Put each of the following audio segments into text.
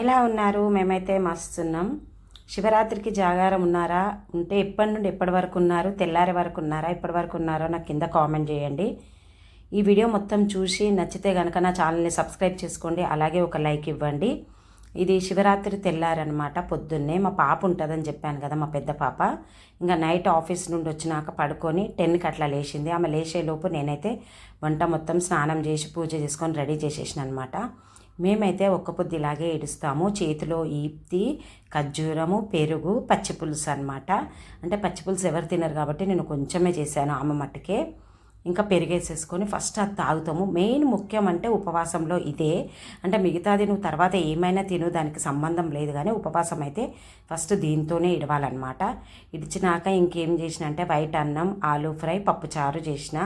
ఎలా ఉన్నారు? మేమైతే మస్తున్నాం. శివరాత్రికి జాగారం ఉన్నారా? ఉంటే ఎప్పటి నుండి ఎప్పటి వరకు ఉన్నారు? తెల్లారి వరకు ఉన్నారా? ఎప్పటి వరకు ఉన్నారో నాకు కింద కామెంట్ చేయండి. ఈ వీడియో మొత్తం చూసి నచ్చితే కనుక నా ఛానల్ని సబ్స్క్రైబ్ చేసుకోండి. అలాగే ఒక లైక్ ఇవ్వండి. ఇది శివరాత్రి తెల్లారనమాట పొద్దున్నే. మా పాప ఉంటుందని చెప్పాను కదా మా పెద్ద పాప. ఇంకా నైట్ ఆఫీస్ నుండి వచ్చినాక పడుకొని టెన్కి అట్లా లేచింది. ఆమె లేచేలోపు నేనైతే వంట మొత్తం స్నానం చేసి పూజ చేసుకొని రెడీ చేసేసిన అనమాట మేమైతే ఒక్క పొద్దు ఇలాగే ఏడుస్తాము. చేతిలో ఈప్తి ఖర్జూరము పెరుగు పచ్చి పులుసు అనమాట అంటే పచ్చి పులుసు ఎవరు తినరు కాబట్టి నేను కొంచెమే చేశాను ఆమె మట్టుకే. ఇంకా పెరిగేసేసుకొని ఫస్ట్ అది తాగుతాము. మెయిన్ ముఖ్యం అంటే ఉపవాసంలో ఇదే. అంటే మిగతాది నువ్వు తర్వాత ఏమైనా తిను దానికి సంబంధం లేదు కానీ ఉపవాసం అయితే ఫస్ట్ దీంతోనే ఇడవాలన్నమాట. ఇడిచినాక ఇంకేం చేసిన అంటే వైట్ అన్నం ఆలు ఫ్రై పప్పుచారు చేసిన.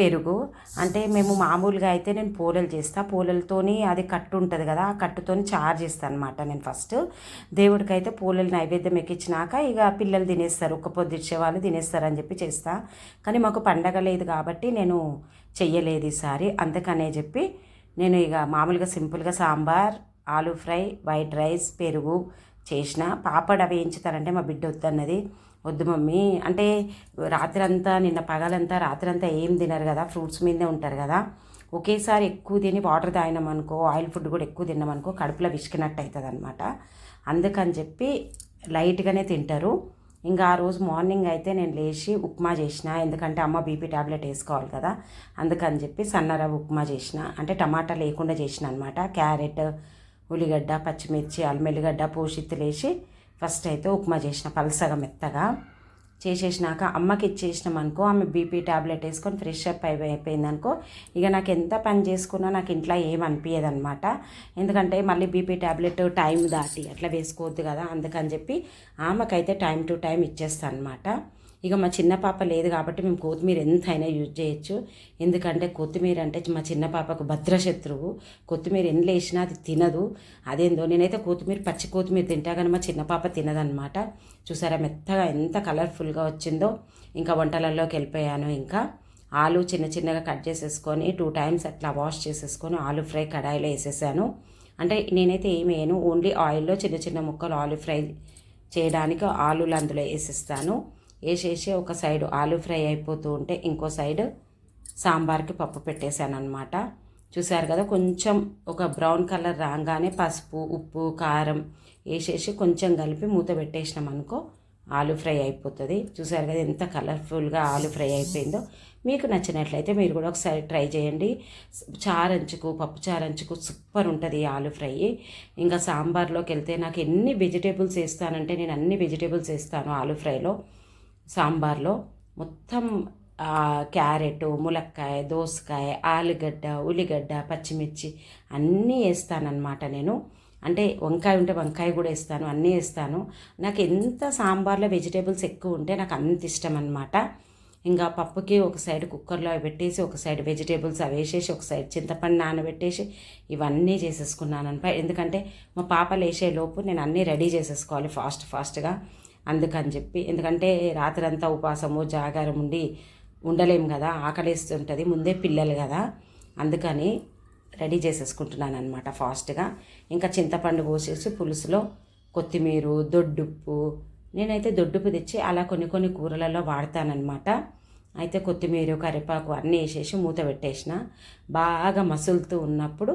పెరుగు. అంటే మేము మామూలుగా అయితే నేను పూలలు చేస్తా. పూలలతోని అది కట్టు ఉంటుంది కదా ఆ కట్టుతోని చారు చేస్తాను అనమాట నేను ఫస్ట్. దేవుడికి అయితే పూలలు నైవేద్యం ఎక్కించినాక ఇక పిల్లలు తినేస్తారు ఒక్క పొద్దుచ్చే వాళ్ళు తినేస్తారు అని చెప్పి చేస్తా. కానీ మాకు పండగ లేదు కాబట్టి నేను చెయ్యలేదు ఈసారి. అందుకనే చెప్పి నేను ఇక మామూలుగా సింపుల్గా sambar aloo fry white rice పెరుగు చేసిన. పాపడ్ అవి వేయించుతారంటే మా బిడ్డ వద్దన్నది. వద్దు మమ్మీ. అంటే రాత్రంతా నిన్న పగలంతా రాత్రంతా ఏం తినరు కదా ఫ్రూట్స్ మీదే ఉంటారు కదా. ఒకేసారి ఎక్కువ తిని వాటర్ తాగినాం అనుకో ఆయిల్ ఫుడ్ కూడా ఎక్కువ తిన్నామనుకో కడుపులో విసికినట్టు అవుతుంది అనమాట అందుకని చెప్పి లైట్గానే తింటారు. ఇంకా ఆ రోజు మార్నింగ్ అయితే నేను లేచి ఉప్మా చేసిన ఎందుకంటే అమ్మ బీపీ ట్యాబ్లెట్ వేసుకోవాలి కదా. అందుకని చెప్పి సన్నరవ ఉప్మా చేసిన అంటే టమాటా లేకుండా చేసిన అనమాట క్యారెట్ ఉల్లిగడ్డ పచ్చిమిర్చి అల్మెల్లిగడ్డ పోషిత్తులు వేసి ఫస్ట్ అయితే ఉప్మా చేసిన పలసగా మెత్తగా. చేసేసినాక అమ్మకి ఇచ్చేసినాం అనుకో ఆమె బీపీ ట్యాబ్లెట్ వేసుకొని ఫ్రెష్ అప్ అయిపోయింది అనుకో ఇక నాకు ఎంత పని చేసుకున్నా నాకు ఇంట్లో ఏం అనిపించదు అనమాట ఎందుకంటే మళ్ళీ బీపీ ట్యాబ్లెట్ టైం దాటి అట్లా వేసుకోవద్దు కదా అందుకని చెప్పి ఆమెకైతే టైం టు టైం ఇచ్చేస్తాను అనమాట ఇక మా చిన్న పాప లేదు కాబట్టి మేము కొత్తిమీర ఎంతైనా యూజ్ చేయొచ్చు. ఎందుకంటే కొత్తిమీర అంటే మా చిన్న పాపకు భద్రశత్రువు. కొత్తిమీర ఎన్ని వేసినా అది తినదు. అదేందో నేనైతే కొత్తిమీర పచ్చి కొత్తిమీర తింటా కానీ మా చిన్న పాప తినదనమాట చూసారా మెత్తగా ఎంత కలర్ఫుల్గా వచ్చిందో. ఇంకా వంటలలోకి వెళ్ళిపోయాను ఇంకా. ఆలు చిన్న చిన్నగా కట్ చేసేసుకొని టూ టైమ్స్ అట్లా వాష్ చేసేసుకొని ఆలు ఫ్రై కడాయిలో వేసేసాను. అంటే నేనైతే ఏమి వేయను ఓన్లీ ఆయిల్లో చిన్న చిన్న ముక్కలు ఆలు ఫ్రై చేయడానికి ఆలులు అందులో వేసేస్తాను. వేసేసి ఒక సైడ్ ఆలు ఫ్రై అయిపోతూ ఉంటే ఇంకో సైడ్ సాంబార్కి పప్పు పెట్టేశానమాట చూశారు చూసారు కదా కొంచెం ఒక బ్రౌన్ కలర్ రాగానే పసుపు ఉప్పు కారం వేసేసి కొంచెం కలిపి మూత పెట్టేసినాం అనుకో ఆలు ఫ్రై అయిపోతుంది. చూసారు కదా ఎంత కలర్ఫుల్గా ఆలు ఫ్రై అయిపోయిందో. మీకు నచ్చినట్లయితే మీరు కూడా ఒకసారి ట్రై చేయండి. చారంచుకు పప్పు చారంచుకు సూపర్ ఉంటుంది ఆలు ఫ్రై. ఇంకా సాంబార్లోకి వెళ్తే నాకు ఎన్ని వెజిటేబుల్స్ వేస్తానంటే నేను అన్ని వెజిటేబుల్స్ వేస్తాను ఆలు ఫ్రైలో. సాంబార్లో మొత్తం క్యారెట్ ములక్కాయ దోసకాయ ఆలుగడ్డ ఉల్లిగడ్డ పచ్చిమిర్చి అన్నీ వేస్తానన్నమాట నేను. అంటే వంకాయ ఉంటే వంకాయ కూడా వేస్తాను అన్నీ వేస్తాను. నాకు ఎంత సాంబార్లో వెజిటేబుల్స్ ఎక్కువ ఉంటే నాకు అంత ఇష్టం అనమాట ఇంకా పప్పుకి ఒక సైడ్ కుక్కర్లో పెట్టేసి ఒక సైడ్ వెజిటేబుల్స్ అవి వేసేసి ఒక సైడ్ చింతపండు నానబెట్టేసి ఇవన్నీ చేసేసుకున్నాను అనమాట ఎందుకంటే మా పాప వేసే లోపు నేను అన్నీ రెడీ చేసేసుకోవాలి ఫాస్ట్ ఫాస్ట్గా. అందుకని చెప్పి ఎందుకంటే రాత్రంతా ఉపాసము జాగారం ఉండి ఉండలేం కదా ఆకలిస్తుంటుంది ముందే పిల్లలు కదా అందుకని రెడీ చేసేసుకుంటున్నాను అనమాట ఫాస్ట్గా. ఇంకా చింతపండు పోసేసి పులుసులో కొత్తిమీర దొడ్డుప్పు నేనైతే దొడ్డుప్పు తెచ్చి అలా కొన్ని కొన్ని కూరలలో వాడతానమాట అయితే కొత్తిమీర కరివేపాకు అన్నీ వేసేసి మూత పెట్టేసిన. బాగా మసులుతూ ఉన్నప్పుడు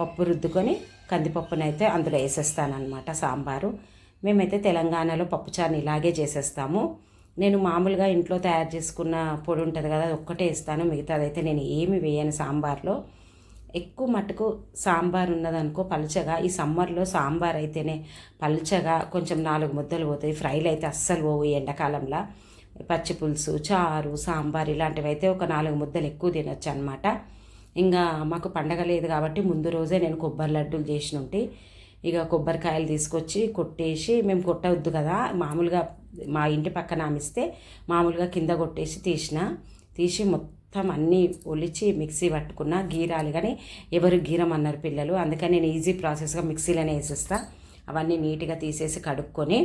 పప్పు రుద్దుకొని కందిపప్పునైతే అందులో వేసేస్తానమాట సాంబారు. మేమైతే తెలంగాణలో పప్పుచారుని ఇలాగే చేసేస్తాము. నేను మామూలుగా ఇంట్లో తయారు చేసుకున్న పొడి ఉంటుంది కదా అది ఒక్కటే ఇస్తాను. మిగతాదైతే నేను ఏమి వేయను సాంబార్లో. ఎక్కువ మటుకు సాంబార్ ఉన్నదనుకో పలుచగా ఈ సమ్మర్లో సాంబార్ అయితేనే పలుచగా కొంచెం నాలుగు ముద్దలు పోతాయి. ఫ్రైలు అయితే అస్సలు పోవు ఎండాకాలంలో. పచ్చి పులుసు చారు సాంబార్ ఇలాంటివి అయితే ఒక నాలుగు ముద్దలు ఎక్కువ తినొచ్చు అనమాట ఇంకా మాకు పండగ లేదు కాబట్టి ముందు రోజే నేను కొబ్బరి లడ్డూలు చేసిన ఉంటే ఇక కొబ్బరికాయలు తీసుకొచ్చి కొట్టేసి మేము కొట్టవద్దు కదా. మామూలుగా మా ఇంటి పక్కన ఆమిస్తే మామూలుగా కింద కొట్టేసి తీసిన. తీసి మొత్తం అన్నీ ఒలిచి మిక్సీ పట్టుకున్న గీరాలి కానీ ఎవరు గీరమన్నారు పిల్లలు. అందుకని నేను ఈజీ ప్రాసెస్గా మిక్సీలోనే వేసేస్తా. అవన్నీ నీట్గా తీసేసి కడుక్కొని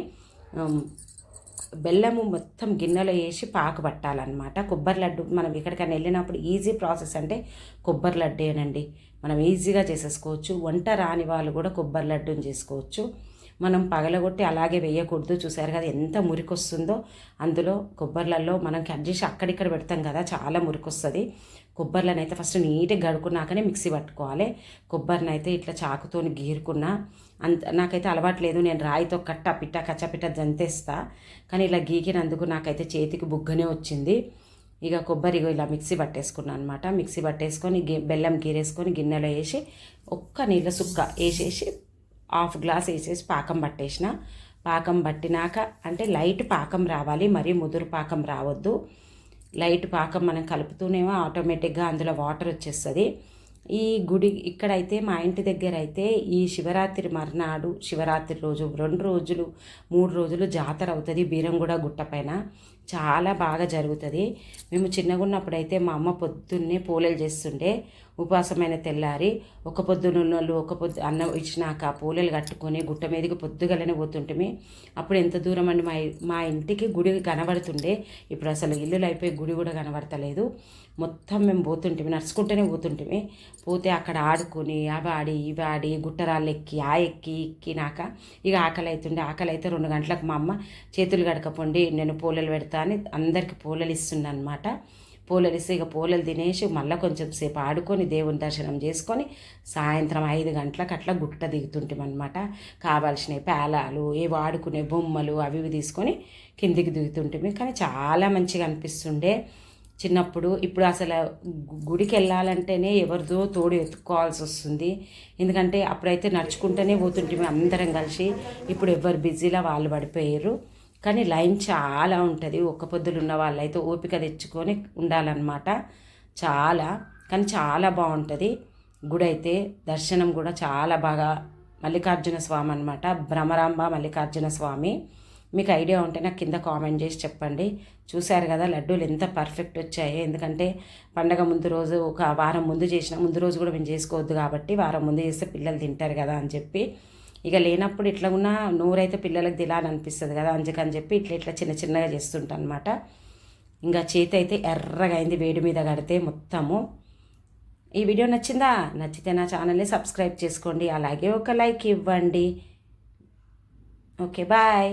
బెల్లము మొత్తం గిన్నెలో వేసి పాకు పట్టాలన్నమాట. కొబ్బరి లడ్డు మనం ఎక్కడికైనా వెళ్ళినప్పుడు ఈజీ ప్రాసెస్ అంటే కొబ్బరి లడ్డేనండి. మనం ఈజీగా చేసేసుకోవచ్చు. వంట రాని వాళ్ళు కూడా కొబ్బరి లడ్డూని చేసుకోవచ్చు. మనం పగలగొట్టి అలాగే వేయకూడదు. చూసారు కదా ఎంత మురికి వస్తుందో అందులో కొబ్బరిలలో మనం కట్ చేసి అక్కడిక్కడ పెడతాం కదా చాలా మురికి వస్తుంది కొబ్బరిలను అయితే ఫస్ట్ నీట్గా గడుకున్నాకనే మిక్సీ పట్టుకోవాలి. కొబ్బరిని అయితే ఇట్లా చాకుతోని గీరుకున్నా. అంత నాకైతే అలవాటు లేదు. నేను రాయితో కట్ట పిట్ట కచ్చపిట్ట జంతేస్తా కానీ ఇలా గీకినందుకు నాకైతే చేతికి బుగ్గనే వచ్చింది. ఇక కొబ్బరి ఇలా మిక్సీ పట్టేసుకున్నాను అనమాట మిక్సీ పట్టేసుకొని బెల్లం గీరేసుకొని గిన్నెలో వేసి ఒక్క నీళ్ళ సుక్క వేసేసి హాఫ్ గ్లాస్ వేసేసి పాకం పట్టేసిన. పాకం పట్టినాక అంటే లైట్ పాకం రావాలి. మరీ ముదురు పాకం రావద్దు. లైట్ పాకం మనం కలుపుతూనేమో ఆటోమేటిక్గా అందులో వాటర్ వచ్చేస్తుంది. ఈ గుడి ఇక్కడైతే మా ఇంటి దగ్గర అయితే ఈ శివరాత్రి మర్నాడు శివరాత్రి రోజు రెండు రోజులు మూడు రోజులు జాతర అవుతుంది బీరంగూడ గుట్టపైన చాలా బాగా జరుగుతుంది. మేము చిన్నగా ఉన్నప్పుడైతే మా అమ్మ పొద్దున్నే పూలలు చేస్తుండే. ఉపాసమైన తెల్లారి ఒక పొద్దున్నోళ్ళు ఒక పొద్దు అన్నం ఇచ్చినాక పూలలు కట్టుకొని గుట్ట మీదకి పొద్దుగలనే పోతుంటిమి. అప్పుడు ఎంత దూరం అండి మా మా ఇంటికి గుడి కనబడుతుండే. ఇప్పుడు అసలు ఇల్లులు అయిపోయి గుడి కూడా కనబడతలేదు. మొత్తం మేము పోతుంటిమి నడుచుకుంటూనే పోతుంటిమి. పోతే అక్కడ ఆడుకొని అవి ఆడి ఇవి ఆడి గుట్టరాళ్ళు ఎక్కి ఆ ఎక్కి ఎక్కినాక ఇక ఆకలి అవుతుండే ఆకలి అయితే రెండు గంటలకు మా అమ్మ చేతులు గడకపోండి నేను పూలలు పెడతా అని అందరికి పూలలు ఇస్తుండే అనమాట పూలలు ఇక పూలలు తినేసి మళ్ళీ కొంచెం సేపు ఆడుకొని దేవుని దర్శనం చేసుకొని సాయంత్రం ఐదు గంటలకు అట్లా గుట్ట దిగుతుంటాం అనమాట కావాల్సినవి పేలాలు ఏవి వాడుకునే బొమ్మలు అవి ఇవి తీసుకొని కిందికి దిగుతుంటే కానీ చాలా మంచిగా అనిపిస్తుండే. చిన్నప్పుడు ఇప్పుడు అసలు గుడికి వెళ్ళాలంటేనే ఎవరిదో తోడు ఎత్తుకోవాల్సి వస్తుంది. ఎందుకంటే అప్పుడైతే నడుచుకుంటూనే పోతుంటే అందరం కలిసి. ఇప్పుడు ఎవరు బిజీలో వాళ్ళు పడిపోయారు. కానీ లైన్ చాలా ఉంటుంది. ఒక్క పొద్దులు ఉన్న వాళ్ళైతే ఓపిక తెచ్చుకొని ఉండాలన్నమాట. చాలా కానీ చాలా బాగుంటుంది. గుడి అయితే దర్శనం కూడా చాలా బాగా మల్లికార్జున స్వామి అనమాట భ్రమరాంబ మల్లికార్జున స్వామి. మీకు ఐడియా ఉంటే నాకు కింద కామెంట్ చేసి చెప్పండి. చూశారు కదా లడ్డూలు ఎంత పర్ఫెక్ట్ వచ్చాయో. ఎందుకంటే పండగ ముందు రోజు ఒక వారం ముందు చేసిన ముందు రోజు కూడా మేము చేసుకోవద్దు కాబట్టి వారం ముందు చేస్తే పిల్లలు తింటారు కదా అని చెప్పి. ఇక లేనప్పుడు ఇట్లా ఉన్న నూరైతే పిల్లలకు తినాలనిపిస్తుంది కదా అందుకని చెప్పి ఇట్లా ఇట్లా చిన్న చిన్నగా చేస్తుంటాను అనమాట ఇంకా చేతి అయితే ఎర్రగా అయింది వేడి మీద కడితే మొత్తము. ఈ వీడియో నచ్చిందా? నచ్చితే నా ఛానల్ని సబ్స్క్రైబ్ చేసుకోండి అలాగే ఒక లైక్ ఇవ్వండి. Okay bye.